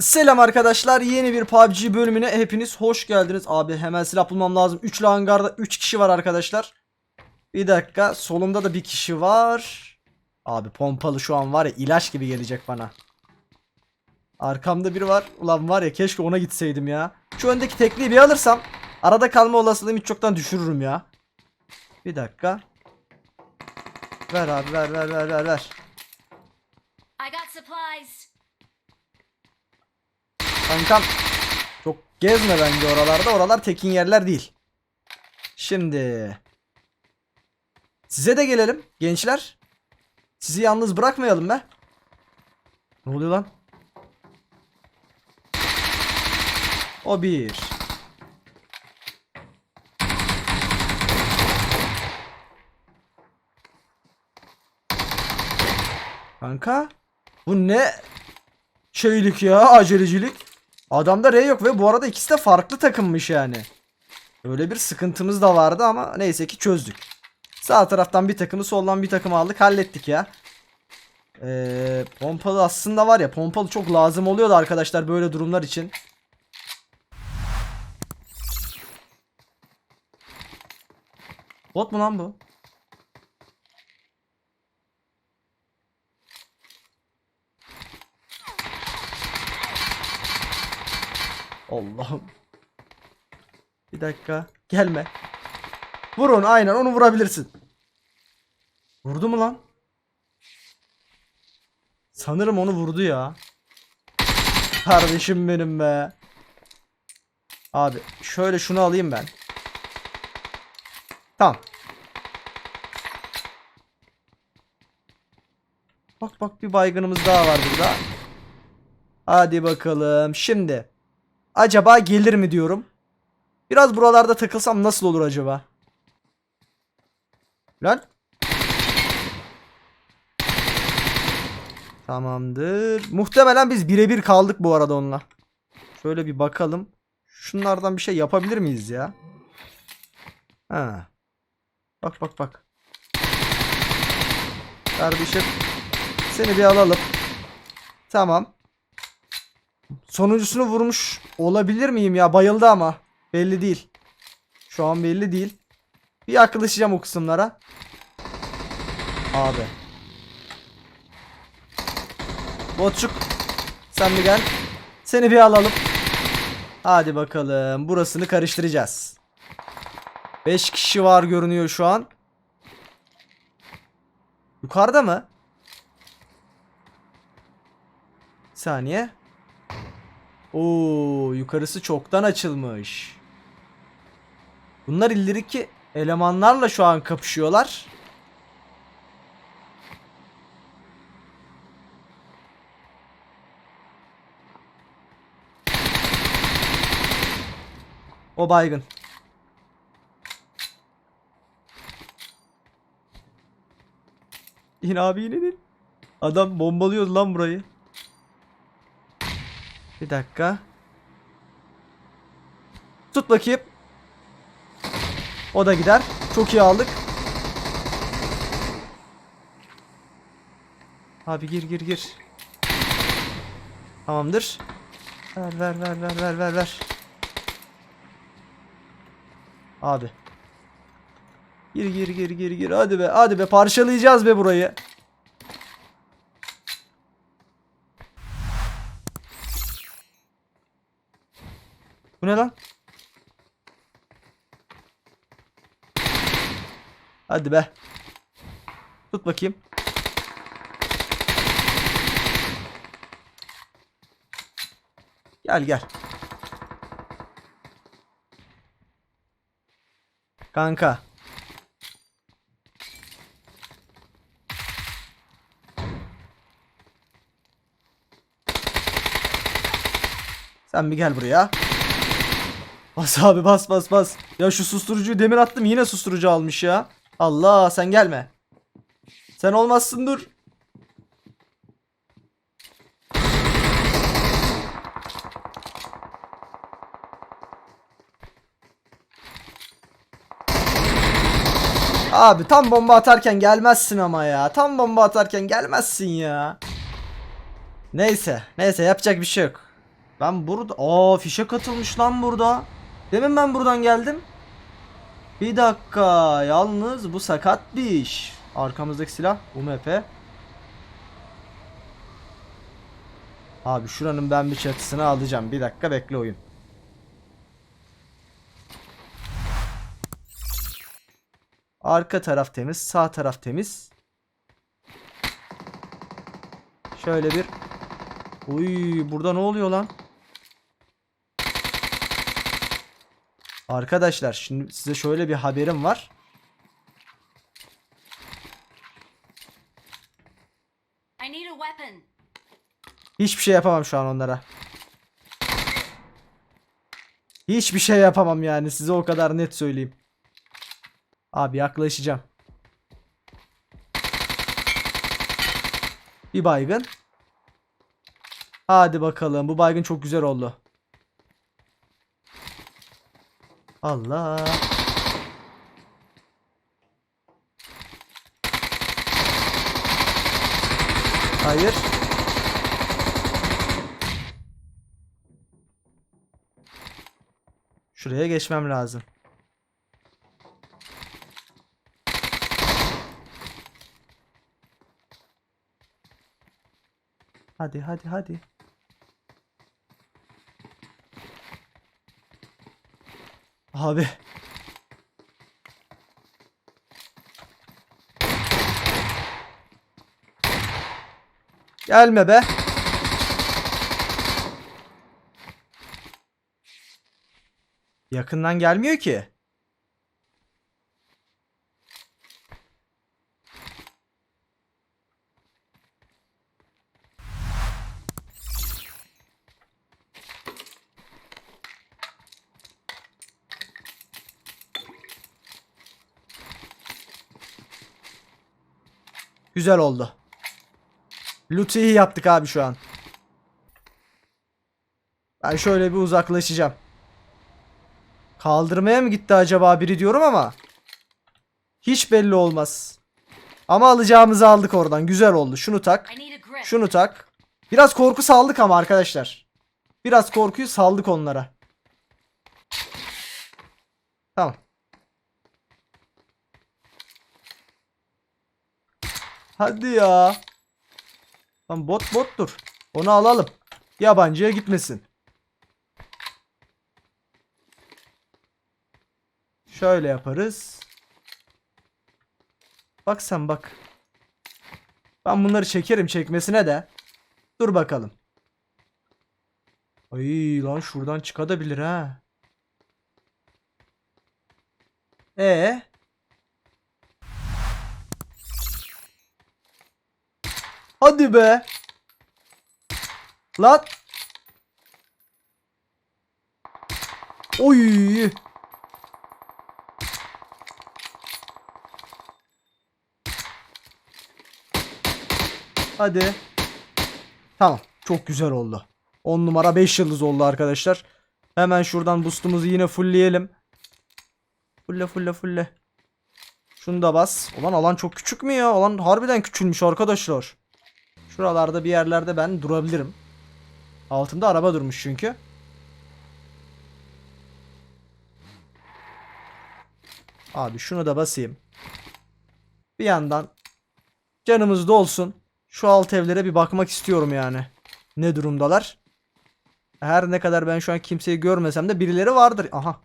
Selam arkadaşlar yeni bir PUBG bölümüne hepiniz hoş geldiniz. Abi hemen silah bulmam lazım. Üçlü hangarda 3 kişi var arkadaşlar. Bir dakika solumda da bir kişi var. Abi pompalı şu an var ya ilaç gibi gelecek bana. Arkamda biri var. Ulan var ya keşke ona gitseydim ya. Şu öndeki tekliği bir alırsam arada kalma olasılığımı hiç çoktan düşürürüm ya. Bir dakika. Ver abi ver ver ver ver ver. I got supplies. Kankam çok gezme bence oralarda. Oralar tekin yerler değil. Şimdi size de gelelim gençler. Sizi yalnız bırakmayalım be. Ne oluyor lan? O bir. Kanka bu ne şeylik ya acelecilik. Adamda R yok ve bu arada ikisi de farklı takımmış yani. Öyle bir sıkıntımız da vardı ama neyse ki çözdük. Sağ taraftan bir takımı soldan bir takımı aldık hallettik ya. Ee, pompalı aslında var ya pompalı çok lazım oluyordu arkadaşlar böyle durumlar için. Bot mu lan bu? Allah'ım. Bir dakika. Gelme. Vurun aynen onu vurabilirsin. Vurdu mu lan? Sanırım onu vurdu ya. Kardeşim benim be. Abi şöyle şunu alayım ben. Tamam. Bak bak bir baygınımız daha var burada. Hadi bakalım. Şimdi. Acaba gelir mi diyorum. Biraz buralarda takılsam nasıl olur acaba? Lan. Tamamdır. Muhtemelen biz birebir kaldık bu arada onunla. Şöyle bir bakalım. Şunlardan bir şey yapabilir miyiz ya? Ha. Bak bak bak. Kardeşim. Seni bir alalım. Tamam. Sonuncusunu vurmuş olabilir miyim ya? Bayıldı ama. Belli değil. Şu an belli değil. Bir yaklaşacağım o kısımlara. Abi. Botçuk. Sen bir gel. Seni bir alalım. Hadi bakalım. Burasını karıştıracağız. 5 kişi var görünüyor şu an. Yukarıda mı? Bir saniye. Oo, yukarısı çoktan açılmış. Bunlar illeriki elemanlarla şu an kapışıyorlar. O baygın. İn abi in in, in. Adam bombalıyordu lan burayı. Bir dakika. Tut bakayım. O da gider. Çok iyi aldık. Abi gir gir gir. Tamamdır. Ver ver ver ver ver ver ver. Abi. Gir gir gir gir gir. Hadi be hadi be parçalayacağız be burayı. Bu ne lan? Hadi be. Tut bakayım. Gel gel. Kanka. Sen bir gel buraya. Bas abi bas bas bas. Ya şu susturucuyu demir attım yine susturucu almış ya. Allah sen gelme. Sen olmazsın dur. Abi tam bomba atarken gelmezsin ama ya. Tam bomba atarken gelmezsin ya. Neyse. Neyse yapacak bir şey yok. Ben burada... Aa fişe katılmış lan burada. Demin ben buradan geldim. Bir dakika. Yalnız bu sakat bir iş. Arkamızdaki silah UMP. Abi şuranın ben bir çatısını alacağım. Bir dakika bekle oyun. Arka taraf temiz, sağ taraf temiz. Şöyle bir Uy burada ne oluyor lan? Arkadaşlar şimdi size şöyle bir haberim var. Hiçbir şey yapamam şu an onlara. Hiçbir şey yapamam yani size o kadar net söyleyeyim. Abi yaklaşacağım. Bir baygın. Hadi bakalım bu baygın çok güzel oldu. Allah. Hayır. Şuraya geçmem lazım. Hadi hadi hadi. Abi. Gelme be. Yakından gelmiyor ki. Güzel oldu. Loot'u iyi yaptık abi şu an. Ben şöyle bir uzaklaşacağım. Kaldırmaya mı gitti acaba biri diyorum ama. Hiç belli olmaz. Ama alacağımızı aldık oradan. Güzel oldu. Şunu tak. Şunu tak. Biraz korku saldık ama arkadaşlar. Biraz korkuyu saldık onlara. Tamam. Hadi ya. Lan bot bottur. Onu alalım. Yabancıya gitmesin. Şöyle yaparız. Bak sen bak. Ben bunları çekerim çekmesine de. Dur bakalım. Ay lan şuradan çıkabilir ha. E Hadi be. Lan. Oy. Hadi. Tamam. Çok güzel oldu. 10 numara 5 yıldız oldu arkadaşlar. Hemen şuradan boostumuzu yine fullleyelim. Fulle fulle fulle. Şunu da bas. Ulan alan çok küçük mü ya? Alan harbiden küçülmüş arkadaşlar. Şuralarda bir yerlerde ben durabilirim. Altında araba durmuş çünkü. Abi şunu da basayım. Bir yandan canımız dolsun. Şu alt evlere bir bakmak istiyorum yani. Ne durumdalar? Her ne kadar ben şu an kimseyi görmesem de birileri vardır. Aha.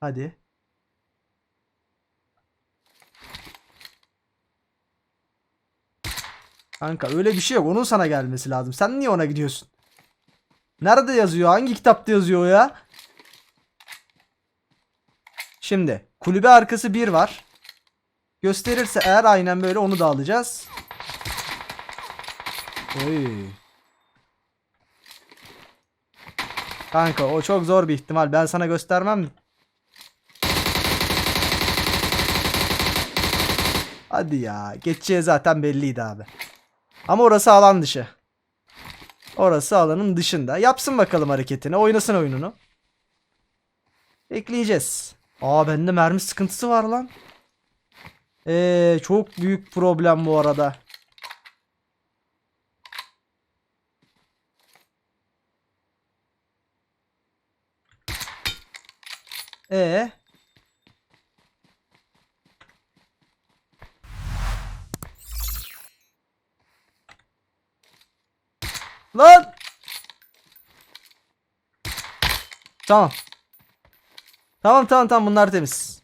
Hadi. Kanka öyle bir şey yok. Onun sana gelmesi lazım. Sen niye ona gidiyorsun? Nerede yazıyor? Hangi kitapta yazıyor ya? Şimdi kulübe arkası 1 var. Gösterirse eğer aynen böyle onu da alacağız. Oy. Kanka o çok zor bir ihtimal. Ben sana göstermem. Hadi ya. Geçeceği zaten belliydi abi. Ama orası alan dışı. Orası alanın dışında. Yapsın bakalım hareketini. Oynasın oyununu. Bekleyeceğiz. Aa bende mermi sıkıntısı var lan. Ee, çok büyük problem bu arada. Ee. Lan. Tamam. Tamam tamam tamam bunlar temiz.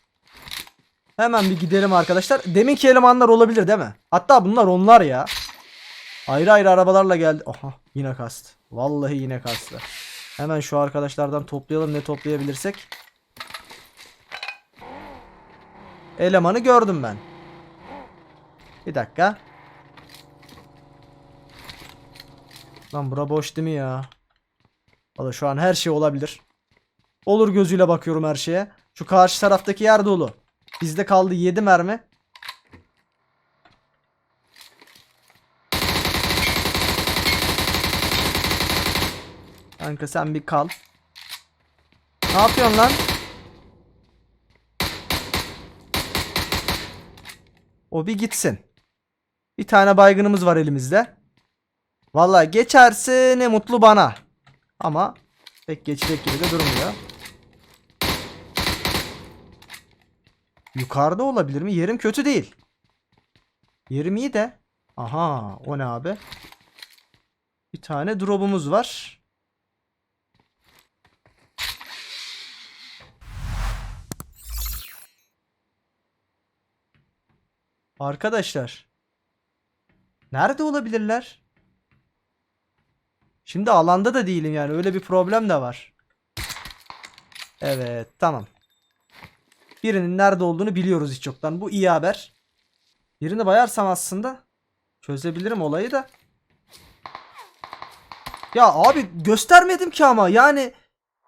Hemen bir gidelim arkadaşlar. Deminki elemanlar olabilir değil mi? Hatta bunlar onlar ya. Ayrı ayrı arabalarla geldi. Aha yine kastı. Vallahi yine kastı. Hemen şu arkadaşlardan toplayalım ne toplayabilirsek. Elemanı gördüm ben. Bir dakika. Lan bura boş değil mi ya? Valla şu an her şey olabilir. Olur gözüyle bakıyorum her şeye. Şu karşı taraftaki yer dolu. Bizde kaldı 7 mermi. Kanka sen bir kal. Ne yapıyorsun lan? O bir gitsin. Bir tane baygınımız var elimizde. Vallahi geçerse ne mutlu bana. Ama pek geçecek gibi de durmuyor. Yukarıda olabilir mi? Yerim kötü değil. Yerim iyi de. Aha o ne abi? Bir tane drop'umuz var. Arkadaşlar. Nerede olabilirler? Şimdi alanda da değilim yani öyle bir problem de var. Evet tamam. Birinin nerede olduğunu biliyoruz hiç yoktan. Bu iyi haber. Birini bayarsam aslında çözebilirim olayı da. Ya abi göstermedim ki ama yani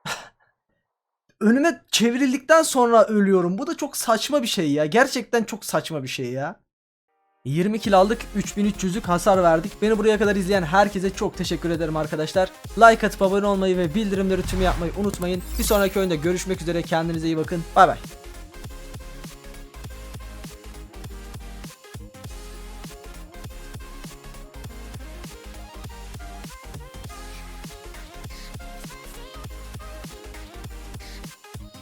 önüme çevrildikten sonra ölüyorum. Bu da çok saçma bir şey ya. Gerçekten çok saçma bir şey ya. 20 kill aldık 3300'lük hasar verdik. Beni buraya kadar izleyen herkese çok teşekkür ederim arkadaşlar. Like atıp abone olmayı ve bildirimleri tüm yapmayı unutmayın. Bir sonraki oyunda görüşmek üzere kendinize iyi bakın. Bay bay.